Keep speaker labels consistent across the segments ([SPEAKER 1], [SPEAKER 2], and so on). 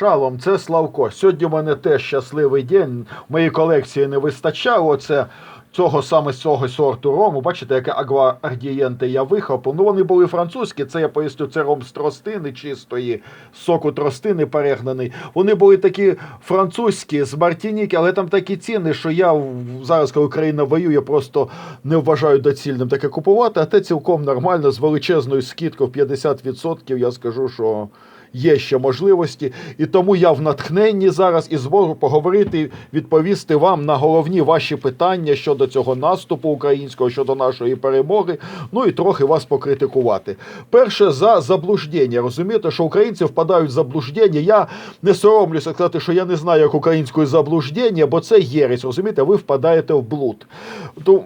[SPEAKER 1] Шалом, це Славко. Сьогодні в мене теж щасливий день. В моїй колекції не вистачало це цього саме цього сорту рому. Бачите, яке агвардієнте я вихопив. Ну вони були французькі. Це я поясню, це ром з тростини чистої, соку тростини перегнаний. Вони були такі французькі з Мартініки, але там такі ціни, що я зараз, коли Україна воює, просто не вважаю доцільним таке купувати. А те цілком нормально з величезною скидкою в 50%. Я скажу, що є ще можливості, і тому я в натхненні зараз і зможу поговорити, відповісти вам на головні ваші питання щодо цього наступу українського, щодо нашої перемоги. Ну і трохи вас покритикувати. Перше за заблуждення. Розумієте, що українці впадають в заблуждення. Я не соромлюся сказати, що я не знаю, як українською заблуждення, бо це єресь. Розумієте, ви впадаєте в блуд.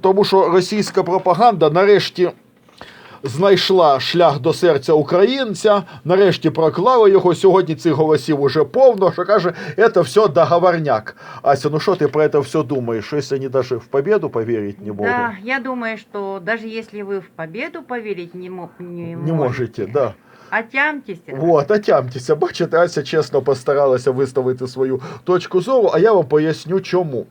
[SPEAKER 1] Тому що російська пропаганда нарешті знайшла шлях до серця українця, нарешті проклала його. Сьогодні цих голосів уже повно, що каже, це все договорняк. Ася, ну що ти про це все думаєш? Що якщо вони навіть в победу повірити не можуть?
[SPEAKER 2] Да, я думаю, что даже если вы в победу поверить не, мо- не,
[SPEAKER 1] Не можете, да.
[SPEAKER 2] Отямьтесь.
[SPEAKER 1] Вот, отямтеся. Бачите, Ася чесно постаралася виставити свою точку зору, а я вам поясню чому.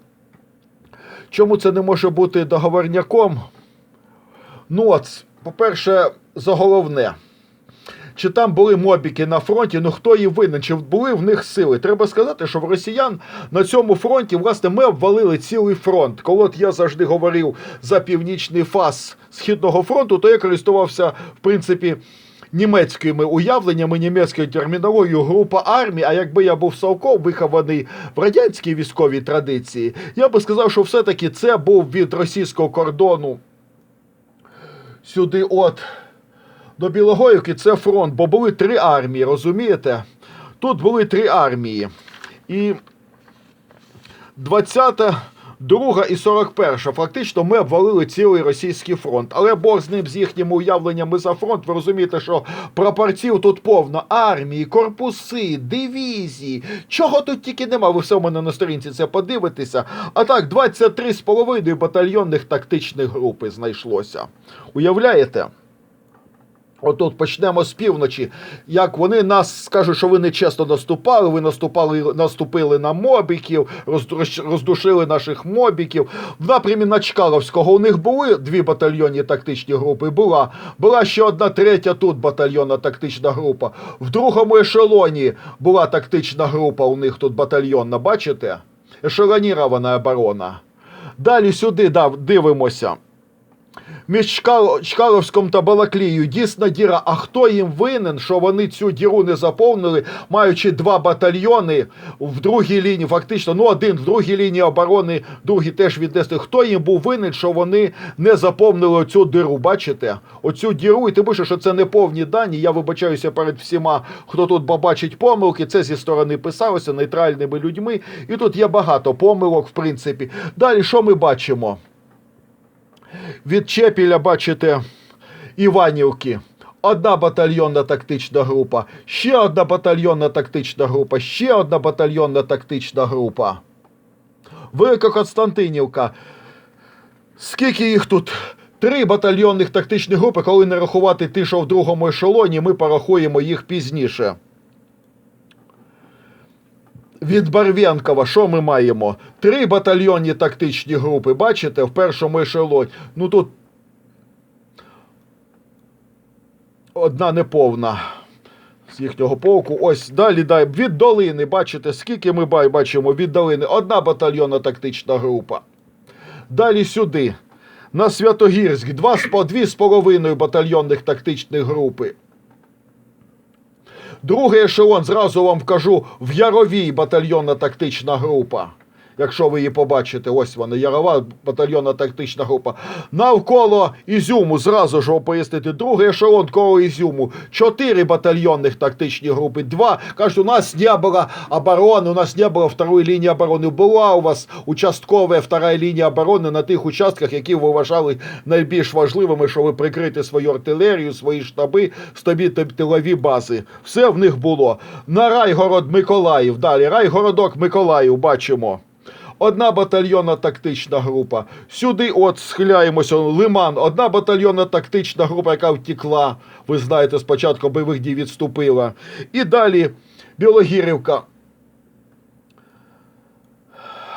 [SPEAKER 1] Чому це не може бути договорняком? Ну, от, по-перше, за головне. Чи там були мобіки на фронті, ну хто її винен, чи були в них сили? Треба сказати, що в росіян на цьому фронті, власне, ми обвалили цілий фронт. Коли от я завжди говорив за північний фас Східного фронту, то я користувався, в принципі, німецькими уявленнями, німецькою термінологією група армії. А якби я був Савков, вихований в радянській військовій традиції, я би сказав, що все-таки це був від російського кордону сюди, от до Білогорівки, це фронт, бо були три армії, розумієте? Тут були три армії. І 20-та, друга і 41 фактично ми обвалили цілий російський фронт. Але Бог з ним, з їхніми уявленнями за фронт, ви розумієте, що прапорців тут повно. Армії, корпуси, дивізії. Чого тут тільки нема. Ви все в мене на сторінці це подивитеся. А так, 23,5 батальйонних тактичних групи знайшлося. Уявляєте? Отут почнемо з півночі. Як вони нас скажуть, що ви нечесно наступали, ви наступали, наступили на мобіків, роз- роздушили наших мобіків. В напрямі Начкаловського у них були дві батальйонні тактичні групи. Була. Була ще одна третя тут батальйонна тактична група. В другому ешелоні була тактична група, у них тут батальйонна, бачите? Ешелонірована оборона. Далі сюди да, дивимося між Чкал- Чкаловськом та Балаклією дійсна діра. А хто їм винен, що вони цю діру не заповнили, маючи два батальйони в другій лінії, фактично, ну один в другій лінії оборони, другий теж віднесли. Хто їм був винен, що вони не заповнили оцю диру? Бачите? Оцю діру, і тим більше, що це не повні дані. Я вибачаюся перед всіма, хто тут побачить помилки. Це зі сторони писалося нейтральними людьми. І тут є багато помилок, в принципі. Далі що ми бачимо? Від Чепіля, бачите, Іванівки. Одна батальйонна тактична група, ще одна батальйонна тактична група, ще одна батальйонна тактична група. Велика Константинівка. Скільки їх тут? Три батальйонних тактичні групи, коли не рахувати ті, що в другому ешелоні, ми порахуємо їх пізніше. Від Барвєнкова, що ми маємо? Три батальйонні тактичні групи, бачите, в першому ешелоні. Ну тут одна неповна з їхнього полку. Ось далі дай від долини. Бачите, скільки ми бачимо від долини? Одна батальйонна тактична група. Далі сюди. На Святогірськ два дві з половиною батальйонних тактичних групи. Другий ешелон, зразу вам вкажу, в Яровій батальйонна тактична група. Якщо ви її побачите, ось вона, Ярова батальйонна тактична група. Навколо Ізюму, зразу ж пояснити, другий ешелон коло Ізюму. Чотири батальйонних тактичні групи. Два. Кажуть, у нас не було оборони, у нас не було второї лінії оборони. Була у вас участкова вторая лінія оборони на тих участках, які ви вважали найбільш важливими, що ви прикрити свою артилерію, свої штаби, собі тилові бази. Все в них було. На Райгород Миколаїв. Далі Райгородок Миколаїв бачимо. Одна батальйонна тактична група. Сюди, от схиляємося, Лиман, одна батальйонна тактична група, яка втекла. Ви знаєте, спочатку бойових дій відступила. І далі Білогірівка.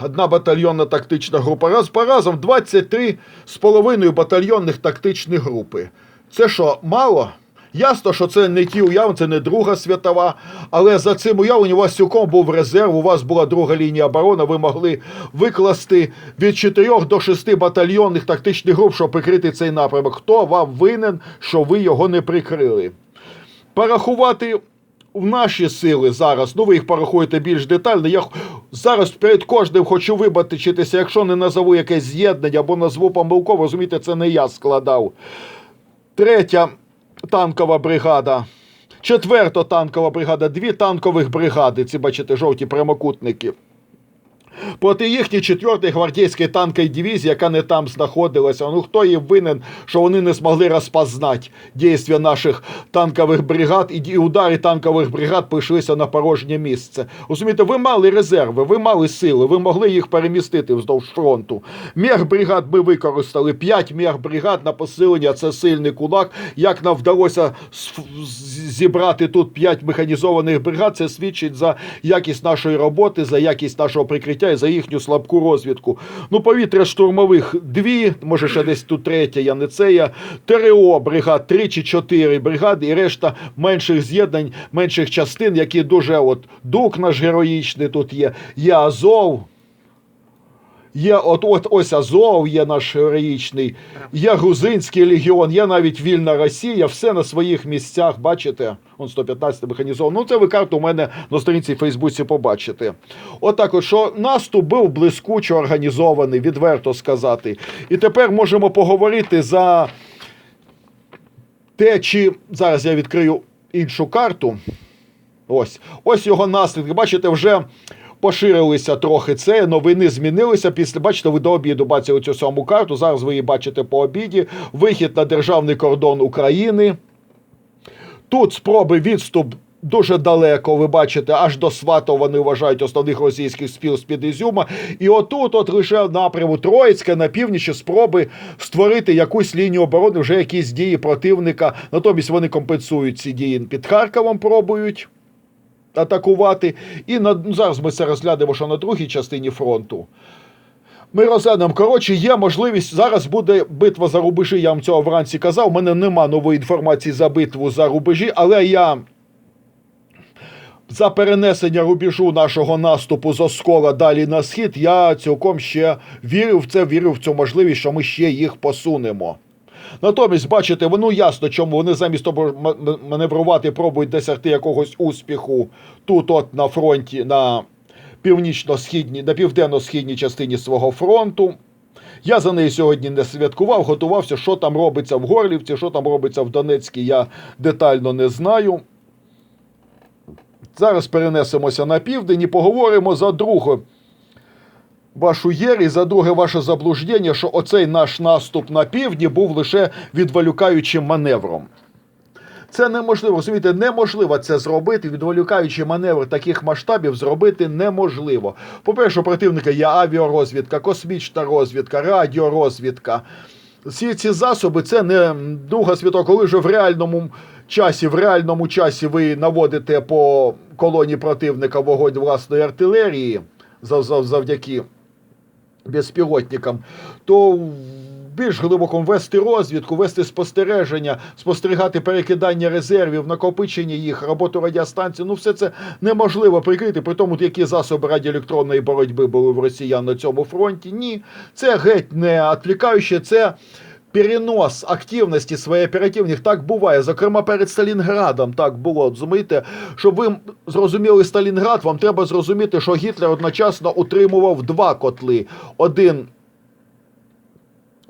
[SPEAKER 1] Одна батальйонна тактична група. Раз по разом 23 з половиною батальйонних тактичних групи. Це що, мало? Ясно, що це не ті уявлення, це не Друга світова, але за цим уявленням у вас цілком був резерв, у вас була друга лінія оборони, ви могли викласти від 4 до 6 батальйонних тактичних груп, щоб прикрити цей напрямок. Хто вам винен, що ви його не прикрили? Порахувати в наші сили зараз, ну ви їх порахуєте більш детально. Я зараз перед кожним хочу вибачитися, якщо не назову якесь з'єднання або назву помилково, розумієте, це не я складав. Третя танкова бригада. Четверта танкова бригада, дві танкових бригади. Ці бачите, жовті прямокутники. Проти їхньої четвертої гвардійської танкової дивізії, яка не там знаходилася. Ну хто їм винен, що вони не змогли розпознати дійства наших танкових бригад, і удари танкових бригад прийшлися на порожнє місце. Розумієте, ви мали резерви, ви мали сили, ви могли їх перемістити вздовж фронту. Мех-бригад ми використали. П'ять мех-бригад на посилення це сильний кулак. Як нам вдалося зібрати тут п'ять механізованих бригад, це свідчить за якість нашої роботи, за якість нашого прикриття і за їхню слабку розвідку. Ну, повітря штурмових дві, може ще десь тут третя, я не це я. ТРО бригад, три чи чотири бригади, і решта менших з'єднань, менших частин, які дуже от дух наш героїчний тут є. Є Азов. Є от, от ось Азов, є наш героїчний, є Грузинський легіон, є навіть вільна Росія, все на своїх місцях, бачите? Он 115 механізовано. Ну, це ви карту у мене на сторінці в Фейсбуці побачите. Отак, от, що наступ був блискуче організований, відверто сказати. І тепер можемо поговорити за те, чи зараз я відкрию іншу карту. Ось, ось його наслідки. Бачите, вже поширилися трохи це. Новини змінилися. Після бачите, ви до обіду бачили цю саму карту. Зараз ви її бачите по обіді. Вихід на державний кордон України. Тут спроби відступ дуже далеко, ви бачите, аж до Сватова вони вважають основних російських спіл з-під Ізюма. І отут, от лише напряму Троїцьке на північі спроби створити якусь лінію оборони, вже якісь дії противника. Натомість вони компенсують ці дії під Харковом, пробують атакувати. І на, ну, зараз ми це розглянемо, що на другій частині фронту. Ми розглянемо. Коротше, є можливість. Зараз буде битва за рубежі. Я вам цього вранці казав. У мене нема нової інформації за битву за рубежі, але я за перенесення рубежу нашого наступу з Оскола далі на схід, я цілком ще вірю в це, вірю в цю можливість, що ми ще їх посунемо. Натомість, бачите, воно ясно, чому вони замість того маневрувати пробують досягти якогось успіху тут, от на фронті, на північно-східній, на південно-східній частині свого фронту. Я за неї сьогодні не святкував, готувався, що там робиться в Горлівці, що там робиться в Донецькій, я детально не знаю. Зараз перенесемося на південь і поговоримо за друге вашу єрі, за друге ваше заблуждення, що оцей наш наступ на півдні був лише відволікаючим маневром. Це неможливо, розумієте, неможливо це зробити, відволікаючи маневр таких масштабів зробити неможливо. По-перше, у противника є авіарозвідка, космічна розвідка, радіорозвідка. Всі ці засоби це не друга світова, коли вже в реальному часі, в реальному часі ви наводите по колоні противника вогонь власної артилерії зав- зав- завдяки безпілотникам, то більш глибоко вести розвідку, вести спостереження, спостерігати перекидання резервів, накопичення їх, роботу радіостанцій. Ну, все це неможливо прикрити. При тому, які засоби радіоелектронної боротьби були в росіян на цьому фронті. Ні, це геть не відвлікаюче, це. Перенос активності своєї оперативних так буває. Зокрема, перед Сталінградом так було. Розумієте, щоб ви зрозуміли Сталінград, вам треба зрозуміти, що Гітлер одночасно утримував два котли: один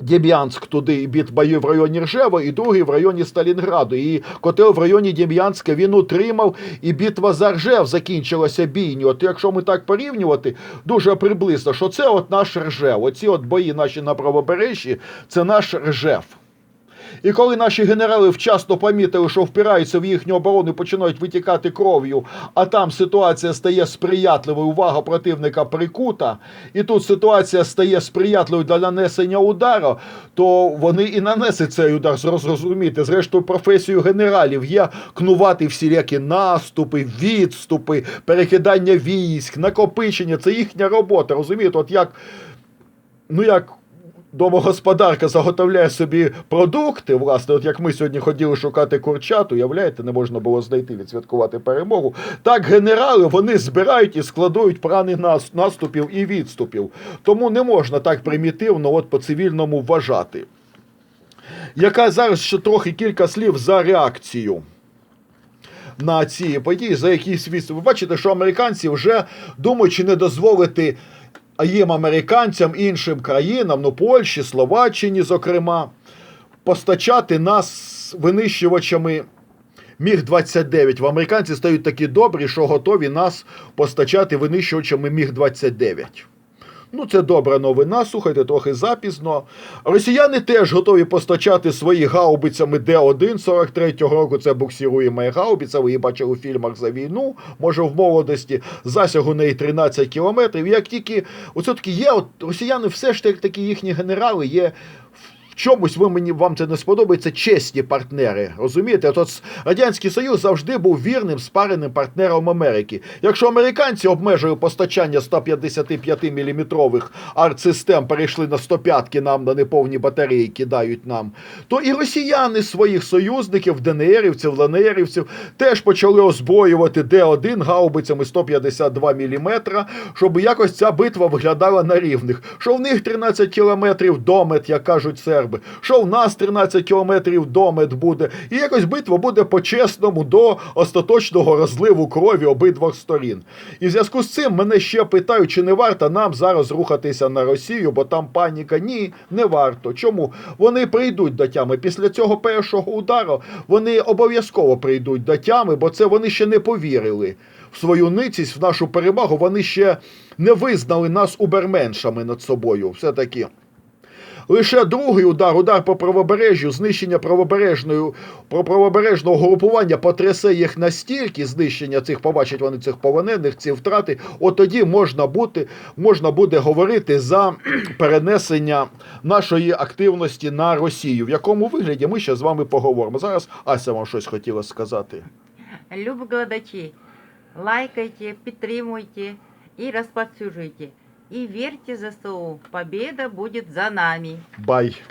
[SPEAKER 1] Дем'янськ туди бої в районі Ржева, і другий в районі Сталінграду. І котел в районі Дем'янська він утримав, і битва за Ржев закінчилася бійню. От якщо ми так порівнювати, дуже приблизно, що це от наш Ржев. Оці от бої наші на правобережжі, це наш Ржев. І коли наші генерали вчасно помітили, що впираються в їхню оборону і починають витікати кров'ю, а там ситуація стає сприятливою, увага противника прикута, і тут ситуація стає сприятливою для нанесення удару, то вони і нанесуть цей удар, зрозуміти. Зрештою, професію генералів є кнувати всілякі наступи, відступи, перекидання військ, накопичення. Це їхня робота. Розумієте, от як, ну як домогосподарка заготовляє собі продукти, власне, от як ми сьогодні хотіли шукати курчат, уявляєте, не можна було знайти відсвяткувати перемогу. Так генерали вони збирають і складують плани наступів і відступів. Тому не можна так примітивно от по цивільному вважати. Яка зараз ще трохи кілька слів за реакцію на ці події, за якісь відступ. Ви бачите, що американці вже думають, чи не дозволити їм американцям, іншим країнам, ну Польщі, Словаччині, зокрема, постачати нас винищувачами Міг-29. В американці стають такі добрі, що готові нас постачати винищувачами Міг-29. Ну, це добра новина, слухайте, трохи запізно. Росіяни теж готові постачати свої гаубицями Д-1 43-го року. Це буксируєма гаубиця. Ви її бачили у фільмах за війну, може в молодості. Засяг у неї 13 кілометрів. Як тільки оце таки є, от росіяни все ж таки їхні генерали є. Чомусь ви мені вам це не сподобається чесні партнери. Розумієте? От Радянський Союз завжди був вірним спареним партнером Америки. Якщо американці обмежили постачання 155 мм артсистем, перейшли на 105 нам на неповні батареї кидають нам, то і росіяни своїх союзників, ДНРівців, ЛНРівців теж почали озброювати Д1 гаубицями 152 мм, щоб якось ця битва виглядала на рівних. Що в них 13 кілометрів домет, як кажуть серби, що в нас 13 кілометрів домет буде. І якось битва буде по-чесному до остаточного розливу крові обидвох сторін. І в зв'язку з цим мене ще питають, чи не варто нам зараз рухатися на Росію, бо там паніка. Ні, не варто. Чому? Вони прийдуть до тями. Після цього першого удару вони обов'язково прийдуть до тями, бо це вони ще не повірили в свою ницість, в нашу перемогу. Вони ще не визнали нас уберменшами над собою. Все-таки. Лише другий удар, удар по правобережжю, знищення правобережної, про правобережного групування потрясе їх настільки, знищення цих, побачать вони цих полонених, ці втрати, от тоді можна, бути, можна буде говорити за перенесення нашої активності на Росію. В якому вигляді ми ще з вами поговоримо. Зараз Ася вам щось хотіла сказати.
[SPEAKER 2] Любоглядачі, лайкайте, підтримуйте і розповсюджуйте. І верьте ЗСУ, победа будет за нами.
[SPEAKER 1] Бай!